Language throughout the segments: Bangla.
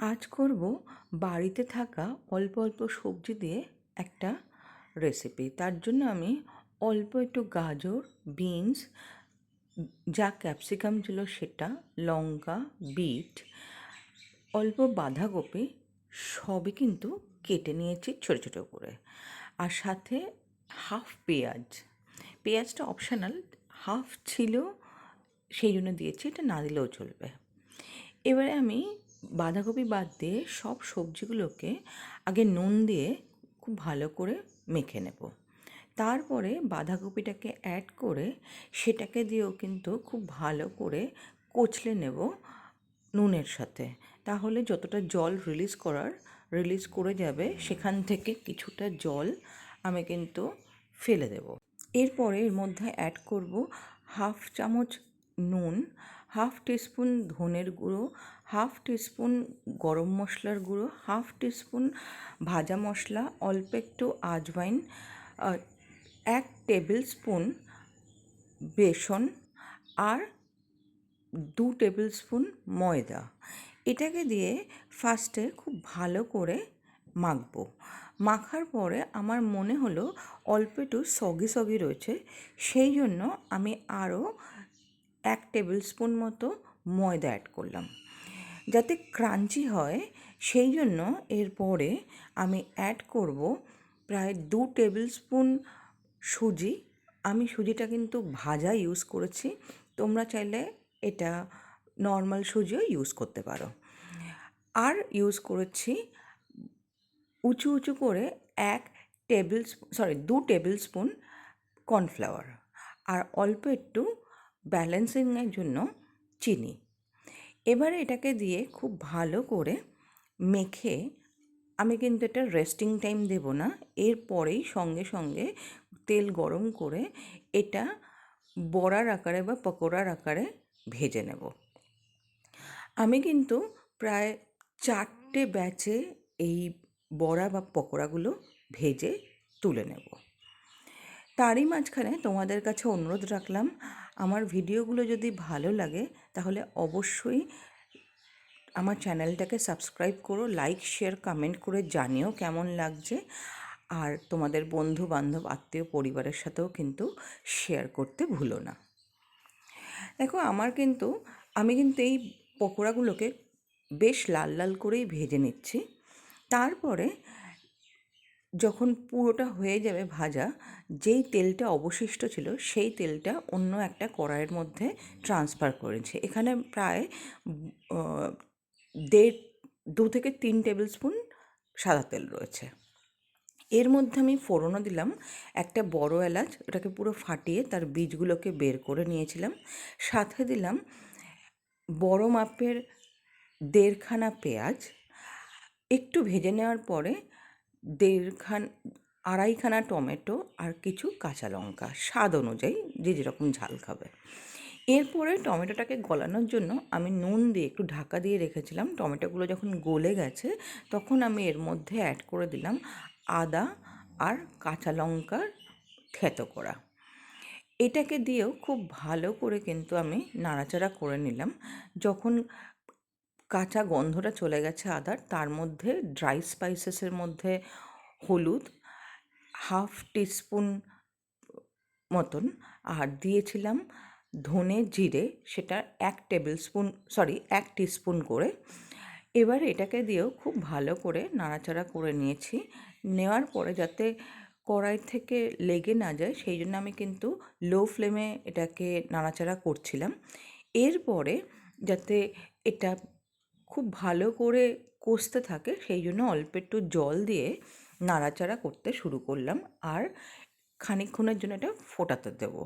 আজ করব বাড়িতে থাকা অল্প অল্প সবজি দিয়ে একটা রেসিপি তার জন্য আমি অল্প একটু গাজর বিনস যা ক্যাপসিকাম ছিল সেটা, লঙ্কা বিট অল্প বাঁধাকপি, সবই কিন্তু কেটে নিয়েছি ছোটো ছোটো করে। আর সাথে হাফ পেঁয়াজ। পেঁয়াজটা অপশানাল হাফ ছিল, সেই জন্য দিয়েছি, এটা না দিলেও চলবে। এবারে আমি বাঁধাকপি বাদ দিয়ে সব সবজিগুলোকে আগে নুন দিয়ে খুব ভালো করে মেখে নেব। তারপরে বাঁধাকপিটাকে অ্যাড করে সেটাকে দিয়েও কিন্তু খুব ভালো করে কচলে নেব নুনের সাথে। তাহলে যতটা জল রিলিজ করার রিলিজ করে যাবে সেখান থেকে কিছুটা জল আমি কিন্তু ফেলে দেব। এরপরে এর মধ্যে অ্যাড করব হাফ চামচ নুন হাফ টিস্পুন ধনের গুঁড়ো, হাফ টিস্পুন গরম মশলার গুঁড়ো, হাফ টিস্পুন ভাজা মশলা, অল্প একটু আজওয়াইন এক টেবিল স্পুন বেসন আর দু টেবিল স্পুন ময়দা। এটাকে দিয়ে ফার্স্টে খুব ভালো করে মাখবো। মাখার পরে আমার মনে হলো অল্প একটু সগি সগি রয়েছে, সেই জন্য আমি আরও এক টেবিল স্পুন মতো ময়দা অ্যাড করলাম। যাতে ক্রাঞ্চি হয়, সেই জন্য এরপরে আমি অ্যাড করব প্রায় দু টেবিল স্পুন সুজি। আমি সুজিটা কিন্তু ভাজা ইউজ করেছি। তোমরা চাইলে এটা নর্মাল সুজিও ইউজ করতে পারো। আর ইউজ করেছি উঁচু উঁচু করে এক টেবিল সরি দু টেবিল স্পুন কর্নফ্লাওয়ার আর অল্প একটু ব্যালেন্সিংয়ের জন্য চিনি। এবারে এটাকে দিয়ে খুব ভালো করে মেখে আমি কিন্তু এটা রেস্টিং টাইম দেব না এরপরেই সঙ্গে সঙ্গে তেল গরম করে এটা বড়ার আকারে বা পকোড়ার আকারে ভেজে নেব। আমি কিন্তু প্রায় চারটে ব্যাচে এই বড়া বা পকোড়াগুলো ভেজে তুলে নেব। তারই মাঝখানে তোমাদের কাছে অনুরোধ রাখলাম, আমার ভিডিওগুলো যদি ভালো লাগে, তাহলে অবশ্যই আমার চ্যানেলটাকে সাবস্ক্রাইব করো, লাইক, শেয়ার, কমেন্ট করে জানিও কেমন লাগছে। আর তোমাদের বন্ধু বান্ধব আত্মীয় পরিবারের সাথেও কিন্তু শেয়ার করতে ভুলো না। দেখো, আমার কিন্তু, আমি কিন্তু এই পকোড়াগুলোকে বেশ লাল লাল করেই ভেজে নিচ্ছি। তারপরে যখন পুরোটা হয়ে যাবে ভাজা, যেই তেলটা অবশিষ্ট ছিল, সেই তেলটা অন্য একটা কড়াইয়ের মধ্যে ট্রান্সফার করেছে এখানে প্রায় দেড়, দু থেকে তিন টেবিল স্পুন সাদা তেল রয়েছে। এর মধ্যে আমি ফোড়নও দিলাম, একটা বড় এলাচ, ওটাকে পুরো ফাটিয়ে তার বীজগুলোকে বের করে নিয়েছিলাম। সাথে দিলাম বড় মাপের দেড়খানা পেঁয়াজ। একটু ভেজে নেওয়ার পরে দেড়খান, আড়াইখানা টমেটো আর কিছু কাঁচা লঙ্কা। স্বাদ অনুযায়ী যে যেরকম ঝাল খাবে। এরপরে টমেটোটাকে গলানোর জন্য আমি নুন দিয়ে একটু ঢাকা দিয়ে রেখেছিলাম। টমেটোগুলো যখন গলে গেছে, তখন আমি এর মধ্যে অ্যাড করে দিলাম আদা আর কাঁচা লঙ্কার থেতো করা। এটাকে দিয়েও খুব ভালো করে কিন্তু আমি নাড়াচাড়া করে নিলাম। যখন কাঁচা গন্ধটা চলে গেছে আদার। তার মধ্যে ড্রাই স্পাইসেসের মধ্যে হলুদ হাফ টিস্পুন মতন, আর দিয়েছিলাম ধনে জিরে, সেটা এক টেবিল স্পুন সরি এক টিস্পুন করে। এবার এটাকে দিয়েও খুব ভালো করে নাড়াচাড়া করে নিয়েছি। নেওয়ার পরে যাতে কড়াই থেকে লেগে না যায়, সেই জন্য আমি কিন্তু লো ফ্লেমে এটাকে নাড়াচাড়া করছিলাম। এরপরে যাতে এটা খুব ভালো করে কষতে থাকে, সেই জন্য অল্প একটু জল দিয়ে নাড়াচাড়া করতে শুরু করলাম। আর খানিকক্ষণের জন্য এটা ফোটাতে দেবো।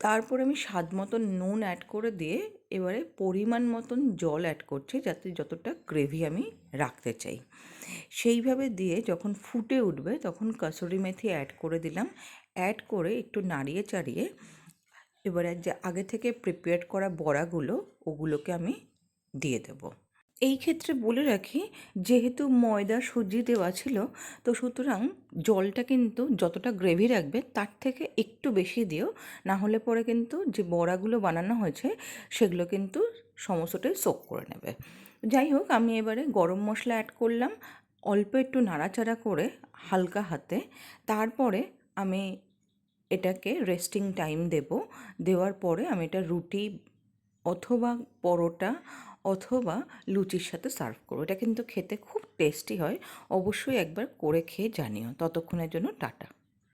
তারপর আমি স্বাদ মতন নুন অ্যাড করে দিয়ে এবারে পরিমাণ মতন জল অ্যাড করছি, যাতে যতটা গ্রেভি আমি রাখতে চাই। সেইভাবে দিয়ে যখন ফুটে উঠবে, তখন কাসুরি মেথি অ্যাড করে দিলাম। অ্যাড করে একটু নাড়িয়ে চাড়িয়ে এবারে যে আগে থেকে প্রিপেয়ার করা বড়াগুলো, ওগুলোকে আমি দিয়ে দেব। এই ক্ষেত্রে বলে রাখি, যেহেতু ময়দা সুজি দেওয়া ছিল, তো সুতরাং জলটা কিন্তু যতটা গ্রেভি রাখবে, তার থেকে একটু বেশি দিও। না হলে পরে কিন্তু যে বড়াগুলো বানানো হয়েছে, সেগুলো কিন্তু সমস্তটাই সোক করে নেবে। যাই হোক, আমি এবারে গরম মশলা অ্যাড করলাম, অল্প একটু নাড়াচাড়া করে হালকা হাতে। তারপরে আমি এটাকে রেস্টিং টাইম দেব। দেওয়ার পরে আমি এটা রুটি অথবা পরোটা অথবা লুচির সাথে সার্ভ করো। এটা কিন্তু খেতে খুব টেস্টি হয়। অবশ্যই একবার করে খেয়ে জানিও। ততক্ষণের জন্য টাটা।